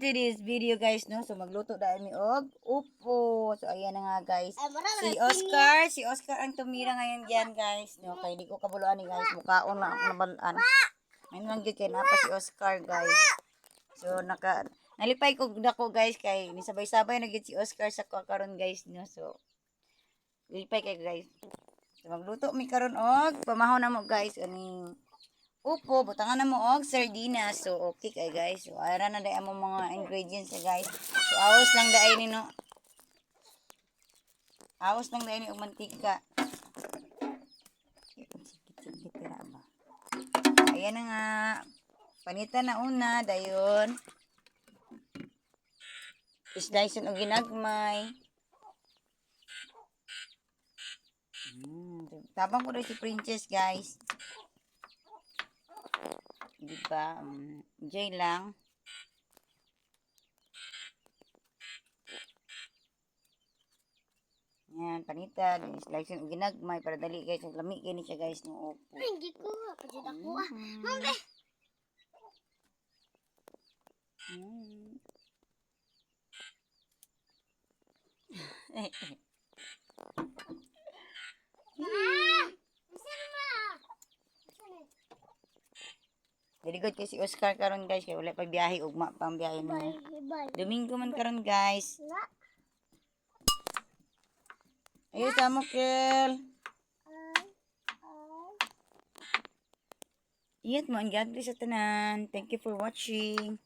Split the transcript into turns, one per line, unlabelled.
today's video guys no? So magluto dahil mi og upo. So ayan na nga guys. Si Oscar si Oscar ang tumira ngayon diyan guys no? Kay di ko kabuluan ni guys. Mukaon na ako nabalaan. May lang gyud kay napa si Oscar guys. So naka nalipay ko dako guys kay ni sabay-sabay na gyud si Oscar sa ko karon guys no? So lipay kay guys. So magluto mi karon og pamahon na mo guys ani upo butangan na mo og sardinas so okay kay guys. So ara na dai among mga ingredients eh, guys. So awas lang dai ni no. Awas lang dai ni og mantika. Ayan na nga. Panitan na una dayon. Isdayson og ginagmay. Mm, tabang ko rin si Princess guys Di ba? Um, enjoy lang. Yan, panita. Slice yung ginagmay para dali guys. Ang lami gani siya guys. No, opo.
Ay, hindi ko. Kasi ako ah.
Mm.
Mami.
Mm.
Ah! Saan mo? Saan
good kay si Oscar karon guys. Kaya wala pa biyahe. Ugma pa ang biyahe niya. Domingo man karon guys.
Wala.
Ayun, Samukel.
Ay. Ay.
Iyat mo, ang God sa tanan. Thank you for watching.